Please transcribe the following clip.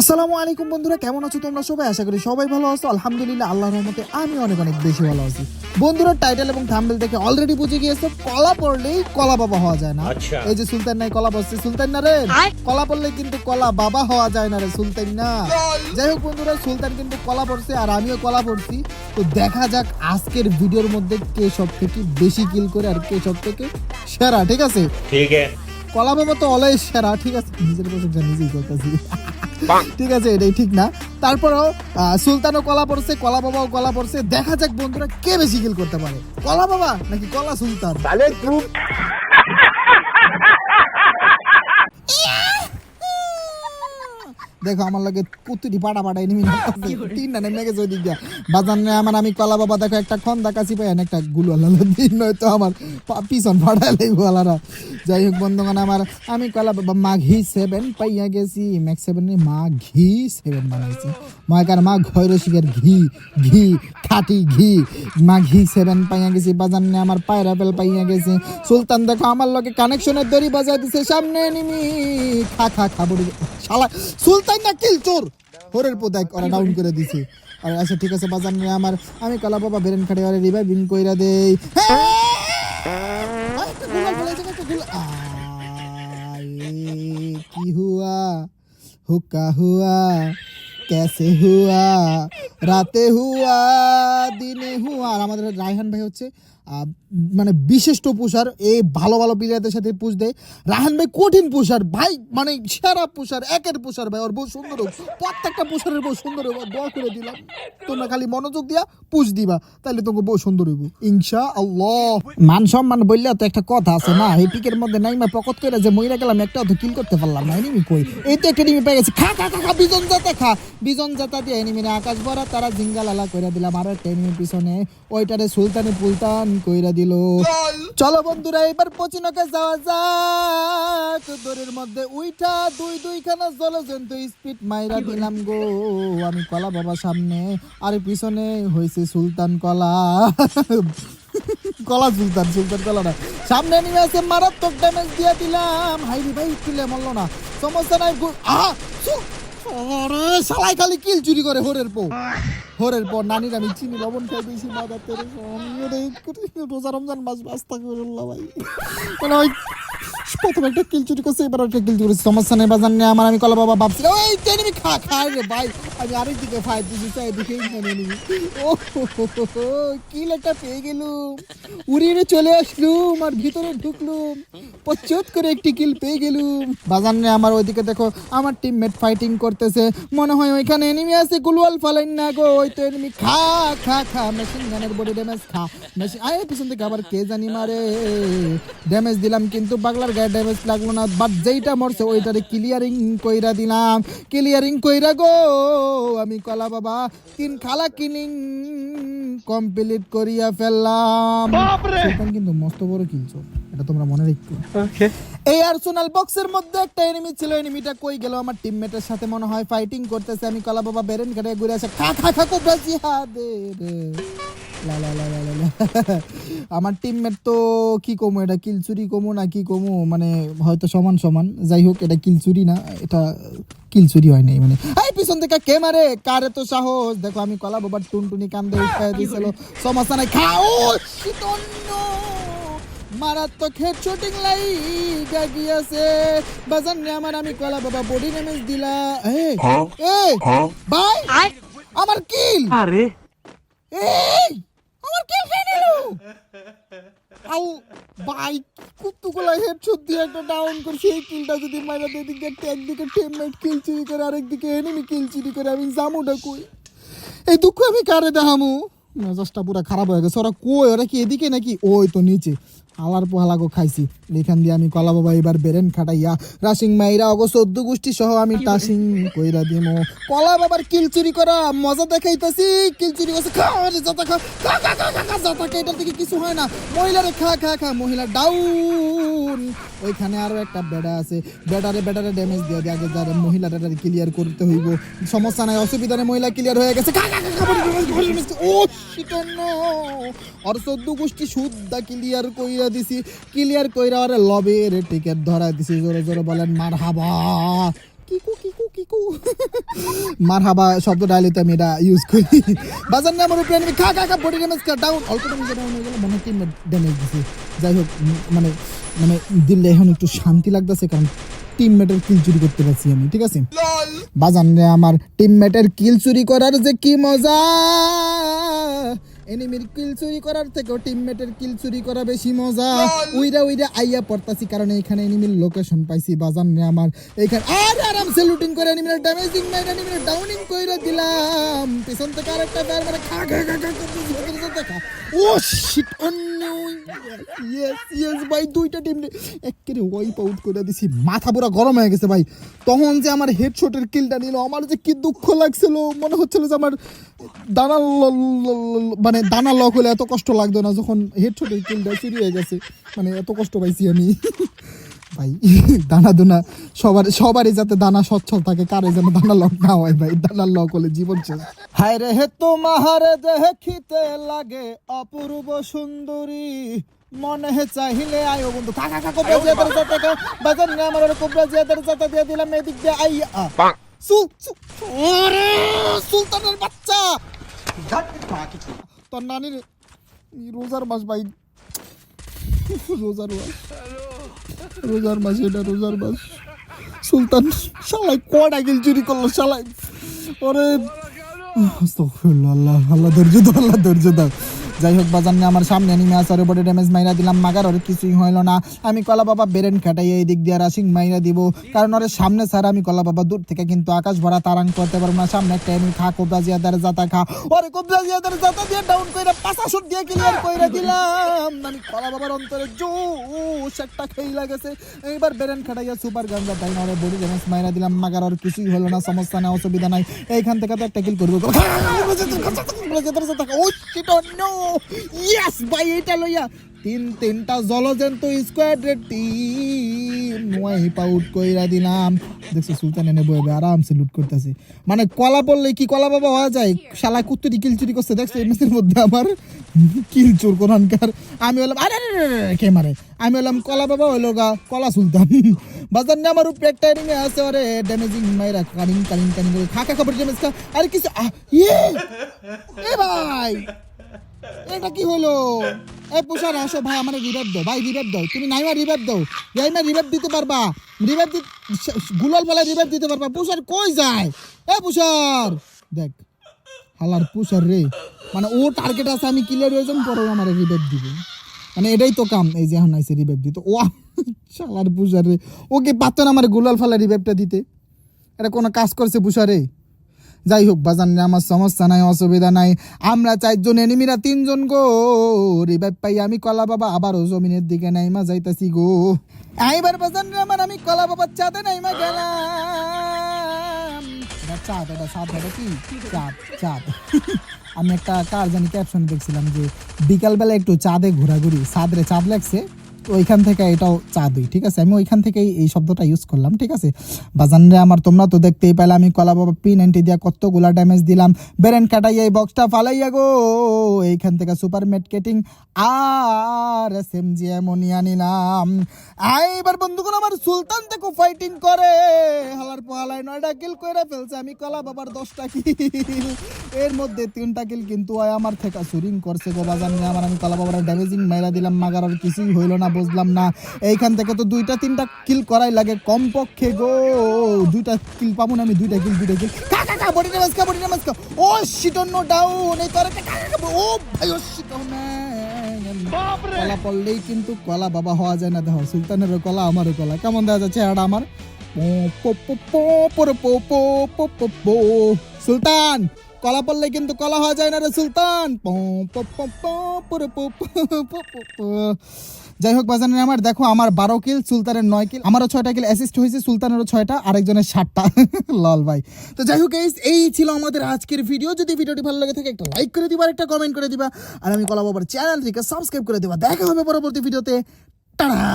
আসসালামু আলাইকুম বন্ধুরা কেমন আছো তোমরা সবাই? আশা করি সবাই ভালো আছো। আলহামদুলিল্লাহ আল্লাহ রহমতে আমি অনেক অনেক বেশি ভালো আছি। বন্ধুরা টাইটেল এবং থাম্বেল দেখে অলরেডি বুঝে গিয়েছো কলা পড়লেই কলা বাবা হওয়া যায় না। আচ্ছা। এই যে সুলতান নাই কলা বসছে সুলতান না রে? কলা পড়লে কিন্তু কলা বাবা হওয়া যায় না রে সুলতান না। যাই হোক বন্ধুরা সুলতান কিন্তু কলা পড়ছে আর আমিও কলা পড়ছি। তো দেখা যাক আজকের ভিডিওর মধ্যে কে সব থেকে বেশি কিল করে আর কে সব থেকে সেরা ঠিক আছে? ঠিক আছে। কলা বাবা তো অলাই সেরা ঠিক আছে? নিজের কথা নিজেই করতেছি ঠিক আছে এটাই ঠিক না। তারপরও আহ, সুলতানও কলা পড়ছে কলা বাবাও কলা পড়ছে। দেখা যাক বন্ধুরা কে বেশি কিল করতে পারে। কলা বাবা নাকি কলা সুলতান? দেখো, আমার লাগে কুতুরি পাড়া পাড়া এনিমি তিন না নেমে গেছে ওইদিক দিয়া। বাজার আমার আমি কলা বাবা, দেখো, একটা খন্দা কাছি পাই একটা গুলো দিন, নয়তো আমার পিছন ফাটা লাগবো আলাদা যাই হোক, বন্ধুগণ, আমার আমি কলা বাবা, মাঘি সেভেন পাইয়া গেছি। ম্যাক্স সেভেন মাঘি সেভেন বানাইছি। মাকার মা ঘৈরসিকের ঘি ঘি, খাটি ঘি। মাঘি সেভেন পাইয়া গেছি বাজার আমার পায়রা বেল পাইয়া গেছি। সুলতান, দেখো, আমার লগে কানেকশনের দড়ি বাজাই দিছে সামনে নিমি খা খা খা, বড়ি। শালা সুলতান না কিল চোর হোরের পোদাক ওরা ডাউন করে দিছে আর আচ্ছা ঠিক আছে বাজার নিয়ে আমার আমি কালা বাবা বেরেন খাটে ওরে রিভাইভিং কইরা দেই আয়, একটা গুলাল ফেলেছে, একটা গুলাল। আয়ে, কি হুয়া হুকা হুয়া कैसे हुआ রাতে হুয়া দিনে হুয়া আর আমাদের রায়হান ভাই হচ্ছে আহ, মানে বিশিষ্ট পুষার এই ভালো ভালো প্লেয়ারদের সাথে পুষ দেয়। রায়হান ভাই কঠিন পুষার, ভাই মানে সেরা পুষার, একের পুষার ভাই, ওর বউ সুন্দর হোক, প্রত্যেকটা পুষারের বউ সুন্দর হইব দোয়া করে দিলাম। তোমরা খালি মনোযোগ দিয়া পুষ দিবা তাহলে তোমাকে বউ সুন্দর হইব ইনশা আল্লাহ মান সম্মান বললে তো একটা কথা আছে না, এই পিকের মধ্যে নাইমা পকত করে যে মইরা গেলাম, একটা তো কিল করতে পারলাম না এনিমি কই? এই তো একটা এনিমি পেয়ে গেছে, খা খা খা বিজন জাতা খা, বিজন জাতা দিয়ে এনিমি আকাশ ভরা, তারা জিঙ্গা লালা কইরা দিলাম আর একটা এনিমি পিছনে, ওইটারে সুলতানি পুলতান কইরা দিল। চলো। বন্ধুরা এবার পচিনকে যাওয়া যাক। দড়ির মধ্যে দুই দুইখানা জলজন্তু স্পিড মাইরা দিলাম গো। আমি কলা বাবা সামনে আর পিছনে হয়েছে সুলতান কলা। কলা সুলতান সুলতান কলা না। সামনে নিয়ে আছে মারাত্মক ড্যামেজ দিয়ে দিলাম। হাইরি ভাই তুলে মরলো না। সমস্যা নাই আহা শালাই খালি কিল চুরি করে হরের পো হরের পর নানির আমি চিনি, লবণ খাই দিয়েছি মাদার তেরে রোজা রমজান মাস, বাস্তা করে ভাই। মানে ওই, প্রথমে একটা কিল চুরি করছে, এবার একটা কিল চুরি করছে। সমস্যা নেই, বাজার নেই, আমার আমি কলা বাবা ভাবছি ওই টেনিমি খা, খায় রে ভাই। আমি আরেক দিকে ফাইভ দিছি চাই দিকে ও কিল একটা পেয়ে গেলুম? উড়িয়ে চলে আসলুম আর ভিতরে ঢুকলুম। পচ্চত করে একটি কিল পেয়ে গেলুম। বাজার নেই আমার ওইদিকে দেখো, আমার টিমমেট ফাইটিং করতেছে। মনে হয় ওইখানে এনিমি আছে, গুলওয়াল ফালাইন না গো, ওই তো এনিমি খা খা খা মেশিন গানের বডি ড্যামেজ খা মেশিন আয় পিছন থেকে আবার কে জানি মারে। ড্যামেজ দিলাম কিন্তু বাগলার গায়ে ড্যামেজ লাগল না বাট যেইটা মরছে ওইটারে ক্লিয়ারিং কইরা দিলাম। ক্লিয়ারিং কইরা গো। আমি কলা বাবা তিন খালা কিনিং কমপ্লিট করিয়া ফেললাম। সুলতান কিন্তু মস্ত বড় কিনছো এটা তোমরা মনে রেখো। এই আর্সেনাল বক্সের মধ্যে একটা এনিমি ছিল এনিমিটা কই গেল? আমার টিমমেটের সাথে মনে হয় ফাইটিং করতেছে। আমি কলা বাবা বেরেন ঘাটে ঘুরে আসে খা খা খা কোবরা জিহাদে রে। আমার টিমমেট তো কি কমু এটা কিলচুরি কমু না কি কমু মানে হয়তো সমান সমান। যাই হোক এটা কিলচুরি না এটা কিলচুরি হয় নাই মানে। এই পিছন থেকে কে মারে? কারে তো সাহস? দেখো আমি কলা বাবার টুনটুনি কান্দে উঠায় দিয়েছিল সমস্যা নাই খাও! মারাত্মক হেডশটিং লাইগা গিয়াছে বাজান নে আমার আমি কলা বাবা বডি ড্যামেজ দিলা। এ এ ভাই আমার কিল अरे এই! আমার কে খেয়ে নিল? আউ ভাই কুত্তুগুলা হেডশট দিয়ে একটা ডাউন করে সেই কিলটা যদি মাইরা দিয়ে দিক একটা একদিকে টিমমেট কিল চুরি করে আরেকদিকে এনিমি কিল চুরি করে, আমি জামুটা কই? এই দুঃখ আমি কারে দেখামু? মেজাজটা পুরো খারাপ হয়ে গেছে। ওরা কই? ওরা কি এদিকে নাকি? ওই তো নিচে। আলার পোহালাগো খাইছি এখান দিয়ে আমি কলা বাবা এবার বেরেন খাটাইয়া রাসিং মাইরা অগ চোদ্দ গোষ্ঠী সহ আমি টাসিং কইরা দিমো কলা বাবার কিল চুরি করা মজা দেখাইতাছি কিল চুরি করছে খা আরে যাতা খা খা খা খা খা এটার থেকে কিছু হয় না মহিলারে খা খা খা মহিলা ডাউন ওইখানে আরও একটা বেডা আছে বেডারে বেডারে ড্যামেজ দিয়ে দিয়ে আগে যারা মহিলাটা ক্লিয়ার করতে হইব সমস্যা নাই অসুবিধা নেই মহিলা ক্লিয়ার হয়ে গেছে খা খা খা ও শিট নো আর চোদ্দ গোষ্ঠী সুদ্ধা ক্লিয়ার কইরা দিছি। ক্লিয়ার কইরা আরে লবের টিকেট ধরা দিছি। জোরে জোরে বলেন মার হাবা কিকু কিকু কিকু। মারহাবা শব্দ ডাইলেতে আমি এটা ইউজ করি। বাজার নিয়ে আমার উপরে enemy খা খা খা বডি ড্যামেজ খা ডাউন অল্প ড্যামেজ ডাউন হয়ে গেল মনে টিম ড্যামেজ দিছে। যাই হোক মানে মানে দিলে এখন একটু শান্তি লাগতেছে কারণ টিমমেটের কিল চুরি করতে পারছি আমি ঠিক আছে? বাজান রে আমার টিমমেটের কিল চুরি করার যে কি মজা! এনিমির কিল চুরি করার থেকেও টিমমেটের কিল চুরি করা বেশি মজা। উইরা উইরা আইয়া পড়তাছি, কারণ এখানে এনিমির লোকেশন পাইছি, বাজান আমার। এখানে আর আরামসে লুটিং করে এনিমির ড্যামেজিং মাইরা এনিমির ডাউনিং কইরা দিলাম। পিছন থেকে আরেকটা ব্যার মানে খা খা খা খা খা খা oh shit no yes yes ভাই, দুইটা টিম একেবারে ওয়াইপ আউট করে দিছি। মাথা পুরো গরম হয়ে গেছে, ভাই। তখন যে আমার হেডশটের কিলটা নিল, আমার যে কি দুঃখ লাগছিল, মনে হচ্ছিল যে আমার দানা মানে দানা লক হলে এত কষ্ট লাগতো না, যখন হেডশটের কিলটা চুরি হয়ে গেছে। মানে এত কষ্ট পাইছি আমি। ভাই দানা দুনা সবার সবারই যাতে দানা সচ্ছল থাকে কারে যেন দানা লক না হয় ভাই দানা লক হলে জীবন শেষ। হায় রে হে তোমার দেখিতে লাগে অপূর্ব সুন্দরী। মনে হে চাইলে আয়ো বন্ধু। কাকা কাকা কোবরা জিয়াদের যাতে কা বাজার নিয়ে আমার কোবরা জিয়াদের যাতে দিয়ে দিলাম এদিক দিয়ে আইয়া। সুল ওরে সুলতানের বাচ্চা! তোর নানির রোজার মাস ভাই। রোজার মাস। রোজার মাস এটা রোজার মাস সুলতান শালাই কটা গিল চুরি করল শালাই ওরে আল্লাহ আল্লাহ ধৈর্য দাও আল্লাহ ধৈর্য দাও যাই হোক বাজার নিয়ে আমার সামনে নিমে আসার বডি ড্যামেজ মাইরা দিলাম মাগার ওর কিছুই হইল না। আমি কলা বাবা বেরেন খাটাই এই দিক দিয়ে রাশিং মাইরা দিব। কারণ ওর সামনে স্যার আমি কলা বাবা দূর থেকে কিন্তু আকাশ ভরা তারাং করতে পারব না। সামনে একটা আমি খা কোবরা জিয়াদার জাতা খা। ওরে কোবরা জিয়াদার জাতা দিয়ে ডাউন কইরা পাঁচা শুট দিয়ে ক্লিয়ার কইরা দিলাম। আমি কলা বাবার অন্তরে জোশ একটা খেই লাগেছে। এইবার বেরেন খাটাইয়া সুপার গাঞ্জা তাই না ওরে বডি ড্যামেজ মাইরা দিলাম মাগার ওর কিছুই হলো না সমস্যা না অসুবিধা নাই। এইখান থেকে তো একটা কিল করব। ও শিট নো ভাই লইয়া তিন তিনটা কইরা দিলাম। সুলতান এনে লুট মানে কলা পড়লে কি কলা বাবা হওয়া যায়? শালা কুত্তুরি কিল চুরি করছে, দেখছ? এই ম্যাচের মধ্যে আমার কিল চোর কোরআনকার আমি হলাম, আরে কে মারে? আমি হলাম কলা বাবা হইল গা, কলা সুলতান। বাজার না আমার উপরে একটা আছে, আরে ড্যামেজিং মাইরা কানিং কানিং করে। খা খা খাবার ড্যামেজ খা আরে, কিছু ইয়ে! এ ভাই! এটা কি হলো? এই পুষার আসো ভাই, আমার দাও, ভাই দাও। তুমি নাইমা রিভাইভ দাও। নাইমা রিভাইভ দিতে পারবা। রিভাইভ রিভাইভ দিতে পারবা। পুষার কই যায়? এ পুষার! দেখ, হালার পুষার রে। মানে ও টার্গেট আছে, আমি ক্লিয়ার হয়ে যাম পরে আমার রিভাইভ দিবে। মানে এটাই তো কাম, এই যে এখন আইসে রিভাইভ দিতে। ও শালার পুষার রে। ওকে পারতো না আমার গুলাল ফালা রিভাইভটা দিতে। এটা কোনো কাজ করছে পুষারে। যাই হোক বাজান রে, আমার সমস্যা নাই অসুবিধা নাই। আমরা চারজন এনিমিরা তিনজন গো। রিভাইভ পাই আমি কলা বাবা আবারও জমিনের দিকে নাইমা যাইতাছি গো। আইবার বাজান রে আমার আমি কলা বাবার চাঁদে নাইমা গেলাম। এটা কি? চাঁদ চাঁদ। আমি একটা কার জানি ক্যাপশন দেখছিলাম যে বিকালবেলা একটু চাঁদে ঘোরাঘুরি। চাঁদরে চাঁদ লাগছে। ওইখান থেকে এটাও চাঁদই ঠিক আছে? আমি ওইখান থেকেই এই শব্দটা ইউজ করলাম, ঠিক আছে? বাজানরে আমার তোমরা তো দেখতেই পেলে, আমি কলা বাবা পি নাইনটি দিয়া কতগুলা ড্যামেজ দিলাম। বেরেন কাটাইয়া এই বক্সটা ফালাইয়া গো, এইখান থেকে সুপার মেটকেটিং আর এস এম জি অ্যামোনিয়া নিলাম। এইবার বন্ধুগণ, আমার সুলতান থেকে ফাইটিং করে। হালার পোহালায় নয়টা কিল করে ফেলছে, আমি কলা বাবার দশটা কিল এর মধ্যে তিনটা কিল কিন্তু আমার থেকে সুরিং করছে গো বাজানরে। আমার আমি কলা বাবার ড্যামেজিং মাইরা দিলাম, মাগার আর কিছুই হইল না। বুঝলাম না। এইখান থেকে তো দুইটা তিনটা কিল করাই লাগে কমপক্ষে গো। দুইটা কিল পাবো না আমি দুইটা কিল দুইটা কিল কা কা কা বডি ড্যামেজ কা বডি ড্যামেজ কা ও শিট নো ডাউন এই তোর একটা কা কা কা, ও ভাই ও শিট কলা পড়লেই কিন্তু কলা বাবা হওয়া যায় না দেখো সুলতানেরও কলা আমারও কলা। কেমন দেখা যাচ্ছে এটা আমার। সুলতান! কলা পড়লে কিন্তু কলা হওয়া যায় না রে সুলতান। যাই হোক বাজানের আমার দেখো আমার বারো কিল সুলতানের নয় কিল আমারও ছয়টা কিল অ্যাসিস্ট হয়েছে সুলতানেরও ছয়টা আরেকজনের ষাটটা লল ভাই তো যাই হোক এই এই ছিল আমাদের আজকের ভিডিও যদি ভিডিওটি ভালো লাগে থাকে একটা লাইক করে দিবা একটা কমেন্ট করে দিবা আর আমি কলা বাবার চ্যানেলটিকে সাবস্ক্রাইব করে দিবা দেখা হবে পরবর্তী ভিডিওতে টাটা